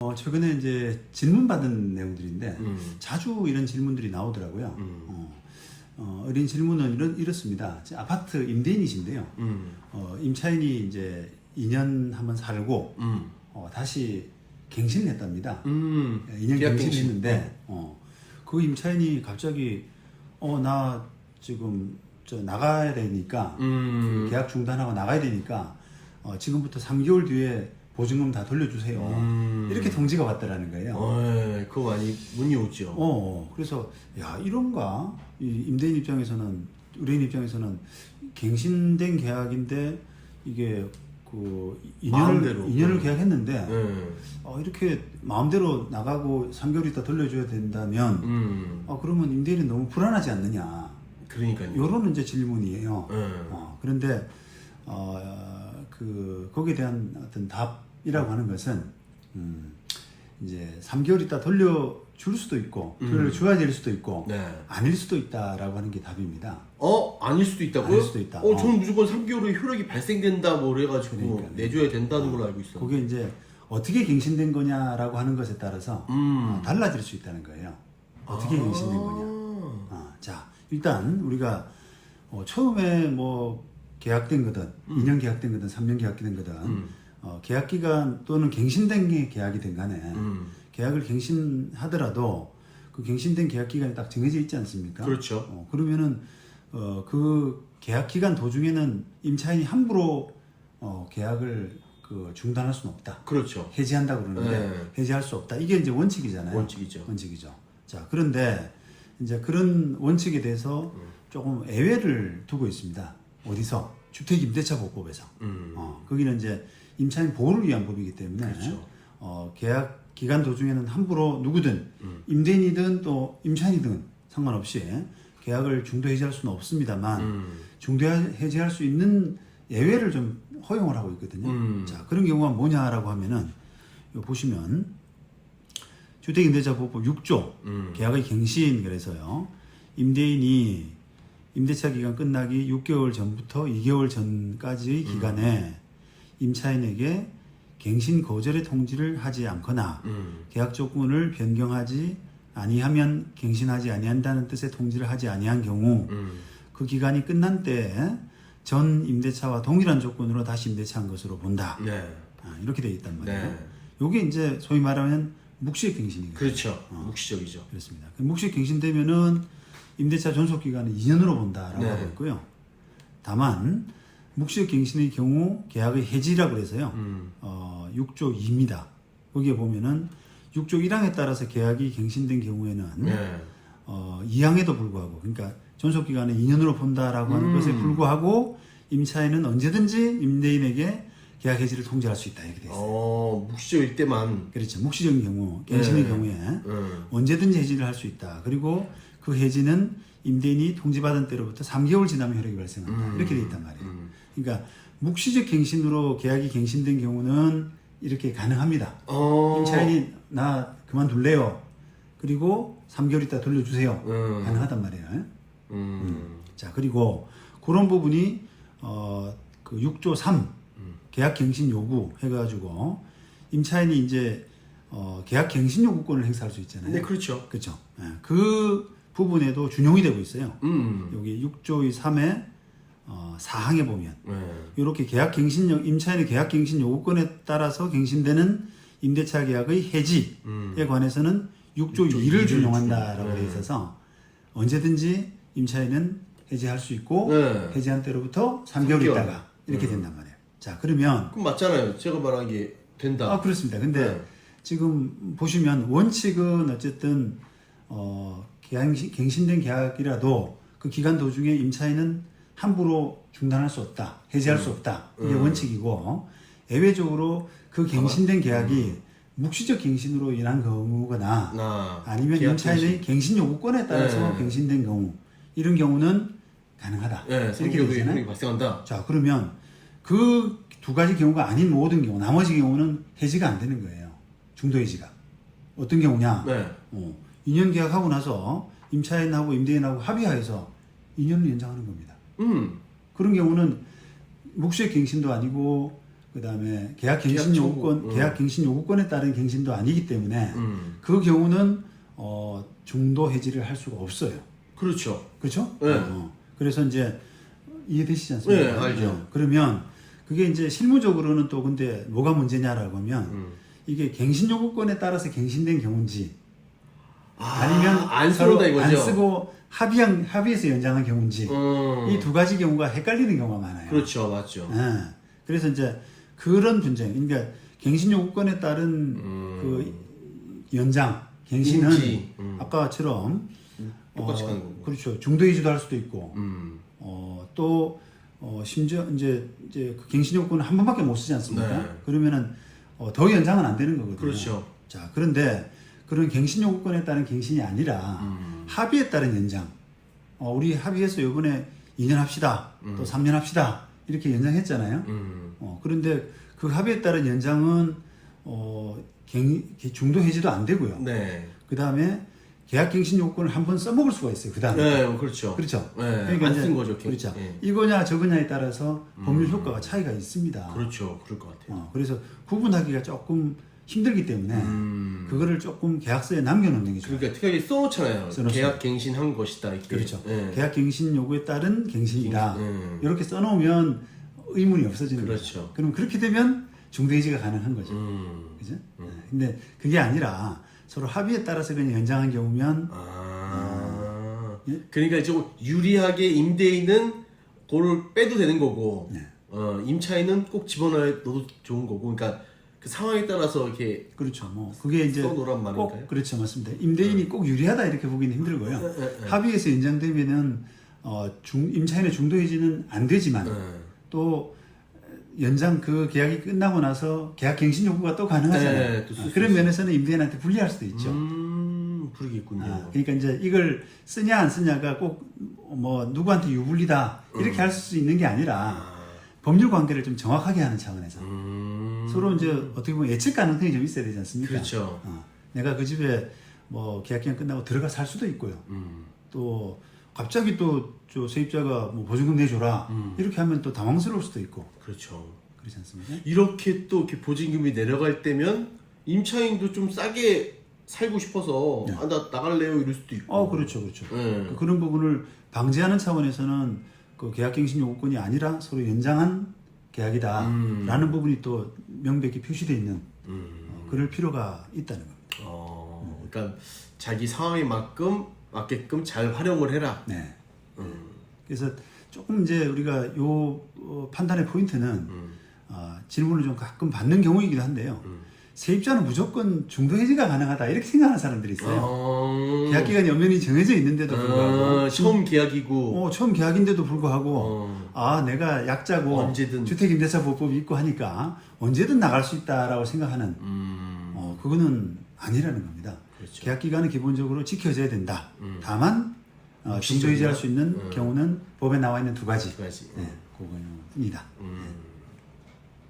어, 최근에 이제 질문 받은 내용들인데 음. 자주 이런 질문들이 나오더라고요. 음. 어, 어, 어린 질문은 이런, 이렇습니다. 아파트 임대인이신데요. 음. 어, 임차인이 이제 2년 한번 살고 음. 어, 다시 갱신을 했답니다. 음. 2년 계약 갱신을 갱신. 했는데 어, 그 임차인이 갑자기 어, 나 지금 저 나가야 되니까 음. 계약 중단하고 나가야 되니까 어, 지금부터 3개월 뒤에 보증금 다 돌려주세요. 음. 이렇게 통지가 왔다라는 거예요. 어, 예, 그거 많이 문의 오죠. 어, 그래서 야 이런가 이 임대인 입장에서는 의뢰인 입장에서는 갱신된 계약인데 이게 그 2년을 마음대로. 2년을 음. 계약했는데 예. 어, 이렇게 마음대로 나가고 3개월 있다 돌려줘야 된다면 음. 어, 그러면 임대인은 너무 불안하지 않느냐 그러니까요. 이런 이제 질문이에요. 예. 어, 그런데 어, 그 거기에 대한 어떤 답 이라고 하는 것은 음, 이제 3개월 있다 돌려줄 수도 있고 음. 돌려줘야 될 수도 있고 네. 아닐 수도 있다라고 하는 게 답입니다. 어 아닐 수도 있다고요? 아닐 수도 있다. 어, 어. 저는 무조건 3개월 후에 효력이 발생된다 뭐 그래가지고 그러니까요. 내줘야 된다는 걸로 알고 있어. 그게 이제 어떻게 갱신된 거냐라고 하는 것에 따라서 음. 어, 달라질 수 있다는 거예요. 어떻게 아. 갱신된 거냐. 아, 자, 일단 우리가 어, 처음에 뭐 계약된 거든, 2년 계약된 거든, 3년 계약된 거든, 음. 어, 계약 기간 또는 갱신된 게 계약이 된 간에 음. 계약을 갱신하더라도 그 갱신된 계약 기간이 딱 정해져 있지 않습니까? 그렇죠. 어, 그러면은 어, 그 계약 기간 도중에는 임차인이 함부로 어, 계약을 그 중단할 수는 없다. 그렇죠. 해지한다 그러는데 네. 해지할 수 없다. 이게 이제 원칙이잖아요. 원칙이죠. 원칙이죠. 자, 그런데 이제 그런 원칙에 대해서 음. 조금 예외를 두고 있습니다. 어디서? 주택임대차보호법에서. 음. 어, 거기는 이제 임차인 보호를 위한 법이기 때문에 그렇죠. 어, 계약 기간 도중에는 함부로 누구든 음. 임대인이든 또 임차인이든 상관없이 계약을 중도 해지할 수는 없습니다만 음. 중도 해지할 수 있는 예외를 좀 허용을 하고 있거든요. 음. 자, 그런 경우가 뭐냐라고 하면은 보시면 주택임대차보호법 6조 음. 계약의 갱신 그래서요. 임대인이 임대차 기간 끝나기 6개월 전부터 2개월 전까지의 음. 기간에 임차인에게 갱신 거절의 통지를 하지 않거나 음. 계약 조건을 변경하지 아니하면 갱신하지 아니한다는 뜻의 통지를 하지 아니한 경우 음. 그 기간이 끝난 때에 전 임대차와 동일한 조건으로 다시 임대차한 것으로 본다. 네. 아, 이렇게 돼 있단 말이에요. 네. 요게 이제 소위 말하면 묵시적 갱신이거든요. 그렇죠. 묵시적이죠. 그렇습니다. 그 묵시적 갱신되면은 임대차 존속 기간을 2년으로 본다라고 네. 하고 있고요. 다만 묵시적 갱신의 경우 계약의 해지라고 그래서요. 음. 어, 6조 2입니다. 거기에 보면은 6조 1항에 따라서 계약이 갱신된 경우에는 네. 어, 2항에도 불구하고 그러니까 존속 기간을 2년으로 본다라고 하는 음. 것에 불구하고 임차인은 언제든지 임대인에게 계약 해지를 통지할 수 있다 이렇게 돼 있어요. 어 묵시적일 때만. 그렇죠. 묵시적인 경우, 갱신의 네. 경우에 음. 언제든지 해지를 할 수 있다. 그리고 그 해지는 임대인이 통지받은 때로부터 3개월 지나면 효력이 발생한다. 음. 이렇게 돼 있단 말이에요. 음. 그러니까 묵시적 갱신으로 계약이 갱신된 경우는 이렇게 가능합니다. 어. 임차인이 나 그만둘래요. 그리고 3개월 있다 돌려주세요. 음. 가능하단 말이에요. 음. 자 그리고 그런 부분이 어 그 6조 3 계약 갱신 요구 해가지고 임차인이 이제 어 계약 갱신 요구권을 행사할 수 있잖아요. 네 그렇죠. 그렇죠. 예, 그 부분에도 준용이 되고 있어요. 음. 여기 6조의 3에 어, 4항에 보면 네. 이렇게 계약 갱신 요- 임차인의 계약 갱신 요구권에 따라서 갱신되는 임대차 계약의 해지에 음. 관해서는 6조 6조 2를 이를 준용한다라고 돼 네. 있어서 언제든지 임차인은 해지할 수 있고 네. 해지한 때로부터 3개월, 3개월. 있다가 이렇게 된단 말이에요. 자 그러면 그럼 맞잖아요. 제가 말한 게 된다. 아 그렇습니다. 근데 네. 지금 보시면 원칙은 어쨌든 어 갱신, 갱신된 계약이라도 그 기간 도중에 임차인은 함부로 중단할 수 없다, 해지할 수 없다 이게 음. 원칙이고 예외적으로 그 갱신된 계약이 묵시적 갱신으로 인한 경우거나 나 아니면 임차인의 갱신 요구권에 따라서 네. 갱신된 경우 이런 경우는 가능하다 네, 이렇게 3개월에 되잖아요. 발생한다. 자 그러면 그 두 가지 경우가 아닌 모든 경우 나머지 경우는 해지가 안 되는 거예요 중도 해지가 어떤 경우냐 네. 어, 2년 계약하고 나서 임차인하고 임대인하고 합의하여서 2년을 연장하는 겁니다 음. 그런 경우는 묵시적 갱신도 아니고 그다음에 계약 갱신 계약 요구권, 음. 계약 갱신 요구권에 따른 갱신도 아니기 때문에 음. 그 경우는 어, 중도 해지를 할 수가 없어요. 그렇죠. 그렇죠? 네. 어, 그래서 이제 이해되시지 않습니까? 네, 알죠. 그러면 그게 이제 실무적으로는 또 근데 뭐가 문제냐라고 하면 음. 이게 갱신 요구권에 따라서 갱신된 경우인지 아, 아니면 안 서로 쓰러다 이거죠. 안 쓰고 합의한 합의해서 연장한 경우인지 음. 이 두 가지 경우가 헷갈리는 경우가 많아요. 그렇죠, 맞죠. 예. 그래서 이제 그런 분쟁, 그러니까 갱신 요구권에 따른 음. 그 연장, 갱신은 인지, 음. 아까처럼 똑같이 어, 가는 거고. 그렇죠. 중도 이주도 할 수도 있고, 음. 어, 또 어, 심지어 이제 이제 그 갱신 요구는 한 번밖에 못 쓰지 않습니까? 네. 그러면은 어, 더 연장은 안 되는 거거든요. 그렇죠. 자, 그런데 그런 갱신 요구권에 따른 갱신이 아니라 음. 합의에 따른 연장. 어, 우리 합의해서 이번에 2년 합시다. 또 3년 합시다. 이렇게 연장했잖아요. 음. 어, 그런데 그 합의에 따른 연장은 어, 갱, 중도 해지도 안 되고요. 네. 그 다음에 계약 갱신 요건을 한 번 써먹을 수가 있어요. 그 다음에. 네, 그렇죠. 그렇죠. 네, 그러니까 안쓴 거죠. 갱- 그렇죠. 예. 이거냐 저거냐에 따라서 법률 효과가 차이가 있습니다. 그렇죠. 그럴 것 같아요. 어, 그래서 구분하기가 조금 힘들기 때문에 음. 그거를 조금 계약서에 남겨놓는 게 좋아요. 그러니까 특이하게 써놓잖아요. 써놓죠. 계약 갱신한 것이다. 이렇게. 그렇죠. 네. 계약 갱신 요구에 따른 갱신이다. 음. 이렇게 써놓으면 의문이 없어지는 그렇죠. 거죠. 그럼 그렇게 되면 중도해지가 가능한 거죠. 음. 그죠? 네. 근데 그게 아니라 서로 합의에 따라서 그냥 연장한 경우면 아. 예? 그러니까 좀 유리하게 임대인은 그걸 빼도 되는 거고, 네. 어, 임차인은 꼭 집어넣어도 좋은 거고, 그러니까 그 상황에 따라서 이렇게 그렇죠. 뭐 그게 이제 써놓으란 말인가요? 꼭 그렇죠, 맞습니다. 임대인이 꼭 유리하다 이렇게 보기는 힘들고요. 네, 네, 네. 합의에서 연장되면은 어, 중, 임차인의 중도 해지는 안 되지만 네. 또 연장 그 계약이 끝나고 나서 계약 갱신 요구가 또 가능하잖아요. 네, 또쓸 어, 수 그런 면에서는 임대인한테 불리할 수도 있죠. 음, 그러겠군요. 아, 그러니까 이제 이걸 쓰냐 안 쓰냐가 꼭 뭐 누구한테 유불리다 이렇게 할 수 있는 게 아니라 법률 관계를 좀 정확하게 하는 차원에서 음. 서로 이제 어떻게 보면 예측 가능성이 좀 있어야 되지 않습니까? 그렇죠. 어, 내가 그 집에 뭐 계약 기간 끝나고 들어가 살 수도 있고요. 음. 또 갑자기 또 저 세입자가 뭐 보증금 내줘라 음. 이렇게 하면 또 당황스러울 수도 있고 그렇죠. 그렇지 않습니까? 이렇게 또 이렇게 보증금이 내려갈 때면 임차인도 좀 싸게 살고 싶어서 아나 나갈래요 이럴 수도 있고. 어 그렇죠 그렇죠. 네. 그런 부분을 방지하는 차원에서는 그 계약갱신 요구권이 아니라 서로 연장한 계약이다라는 부분이 또 명백히 표시되어 있는 음. 어, 그럴 필요가 있다는 겁니다. 어, 그러니까 자기 상황에 맞끔 맞게끔 잘 활용을 해라. 네. 음. 그래서 조금 이제 우리가 요 어, 판단의 포인트는 음. 어, 질문을 좀 가끔 받는 경우이기도 한데요. 세입자는 무조건 중도 해지가 가능하다 이렇게 생각하는 사람들이 있어요. 어. 계약 기간이 엄연히 정해져 있는데도 불구하고 아, 처음 계약이고 어, 처음 계약인데도 불구하고 어. 아 내가 약자고 언제든. 주택임대차보법이 있고 하니까 언제든 나갈 수 있다라고 생각하는 음. 어, 그거는 아니라는 겁니다. 그렇죠. 계약 기간은 기본적으로 지켜져야 된다. 다만 어, 묵시적이나? 중도 해지할 수 있는 음. 경우는 법에 나와 있는 두 가지. 두 가지. 네, 그거입니다. 음.